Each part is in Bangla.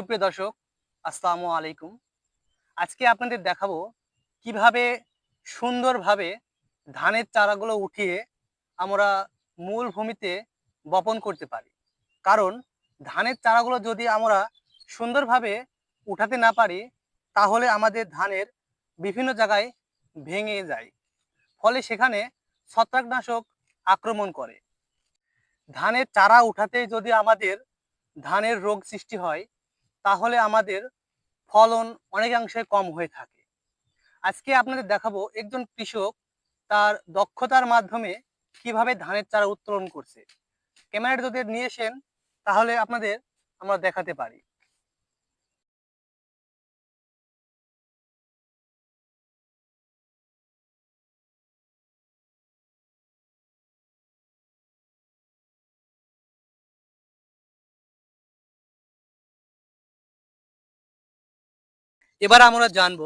সুপ্রিয় দর্শক, আসসালামু আলাইকুম। আজকে আপনাদের দেখাবো কীভাবে সুন্দরভাবে ধানের চারাগুলো উঠিয়ে আমরা মূল ভূমিতে বপন করতে পারি। কারণ ধানের চারাগুলো যদি আমরা সুন্দরভাবে উঠাতে না পারি, তাহলে আমাদের ধানের বিভিন্ন জায়গায় ভেঙে যায়। ফলে সেখানে ছত্রাকনাশক আক্রমণ করে। ধানের চারা উঠাতে যদি আমাদের ধানের রোগ সৃষ্টি হয় তাহলে আমাদের ফলন অনেকাংশে কম হয়ে থাকে। আজকে আপনাদের দেখাবো একজন কৃষক তার দক্ষতার মাধ্যমে কীভাবে ধানের চারা উত্তোলন করছে। ক্যামেরাটা যদি নিয়ে আসেন, তাহলে আপনাদের আমরা দেখাতে পারি। এবার আমরা জানব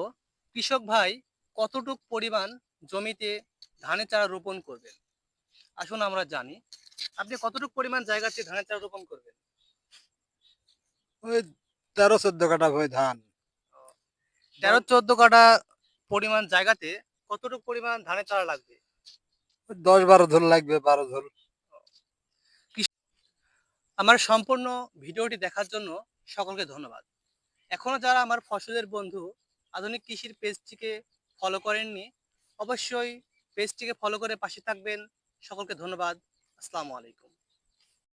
কৃষক ভাই কতটুক পরিমাণ জমিতে ধানের চারা রোপণ করবেন? আসুন আমরা জানি। আপনি কতটুক পরিমাণ জায়গাতে ধানের চারা রোপণ করবেন? ওই তেরো চোদ্দ কাটা হয় ধান। তেরো চোদ্দ কাটা পরিমাণ জায়গাতে কতটুক পরিমাণ ধানের চারা লাগবে? দশ বারো ঝোল লাগবে বারো ঝোল আমার সম্পূর্ণ ভিডিওটি দেখার জন্য সকলকে ধন্যবাদ। এখনও যারা আমার ফসলের বন্ধু, আধুনিক কৃষির পেজটিকে ফলো করেননি, অবশ্যই পেজটিকে ফলো করে পাশে থাকবেন। সকলকে ধন্যবাদ। আসসালামু আলাইকুম।